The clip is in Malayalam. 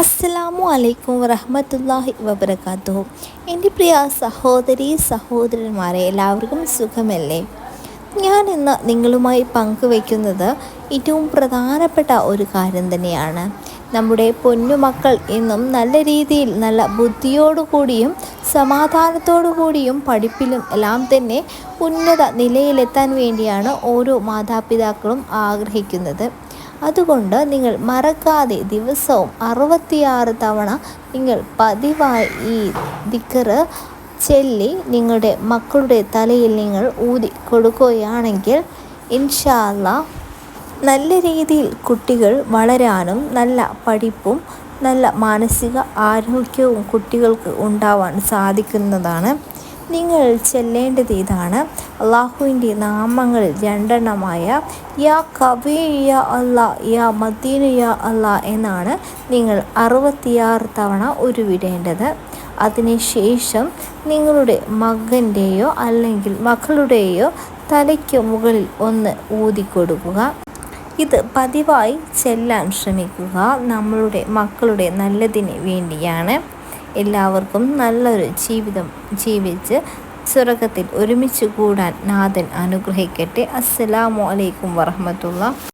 അസ്സലാമു അലൈക്കും വറഹമത്തല്ലാഹി വബർക്കാത്തു എന്റെ പ്രിയ സഹോദരി സഹോദരന്മാരെ എല്ലാവർക്കും സുഖമല്ലേ? ഞാൻ ഇന്ന് നിങ്ങളുമായി പങ്കുവയ്ക്കുന്നത് ഏറ്റവും പ്രധാനപ്പെട്ട ഒരു കാര്യം തന്നെയാണ്. നമ്മുടെ പൊന്നുമക്കൾ എന്നും നല്ല രീതിയിൽ നല്ല ബുദ്ധിയോടുകൂടിയും സമാധാനത്തോടു കൂടിയും പഠിപ്പിലും എല്ലാം തന്നെ ഉന്നത നിലയിലെത്താൻ വേണ്ടിയാണ് ഓരോ മാതാപിതാക്കളും ആഗ്രഹിക്കുന്നത്. അതുകൊണ്ട് നിങ്ങൾ മറക്കാതെ ദിവസവും അറുപത്തിയാറ് തവണ നിങ്ങൾ പതിവായി ഈ ദിക്കറ് ചെല്ലി നിങ്ങളുടെ മക്കളുടെ തലയിൽ നിങ്ങൾ ഊതി കൊടുക്കുകയാണെങ്കിൽ ഇൻഷാല്ല നല്ല രീതിയിൽ കുട്ടികൾ വളരാനും നല്ല പഠിപ്പും നല്ല മാനസിക ആരോഗ്യവും കുട്ടികൾക്ക് ഉണ്ടാവാൻ സാധിക്കുന്നതാണ്. നിങ്ങൾ ചെല്ലേണ്ടത് ഇതാണ്. അള്ളാഹുവിന്റെ നാമങ്ങളിൽ രണ്ടെണ്ണമായ യാ കവി യാ അല്ല യാ മദീന യാ അല്ല എന്നാണ് നിങ്ങൾ അറുപത്തിയാറ് തവണ ഉരുവിടേണ്ടത്. അതിനുശേഷം നിങ്ങളുടെ മകന്റെയോ അല്ലെങ്കിൽ മക്കളുടെയോ തലയ്ക്ക് മുകളിൽ ഒന്ന് ഊതിക്കൊടുക്കുക ഇത് പതിവായി ചെല്ലാൻ ശ്രമിക്കുക. നമ്മളുടെ മക്കളുടെ നല്ലതിന് വേണ്ടിയാണ്. എല്ലാവർക്കും നല്ലൊരു ജീവിതം ജീവിച്ച് സ്വർഗത്തിൽ ഒരുമിച്ച് കൂടാൻ നാഥൻ അനുഗ്രഹിക്കട്ടെ. അസ്സലാമു അലൈക്കും വറഹമത്തുള്ള.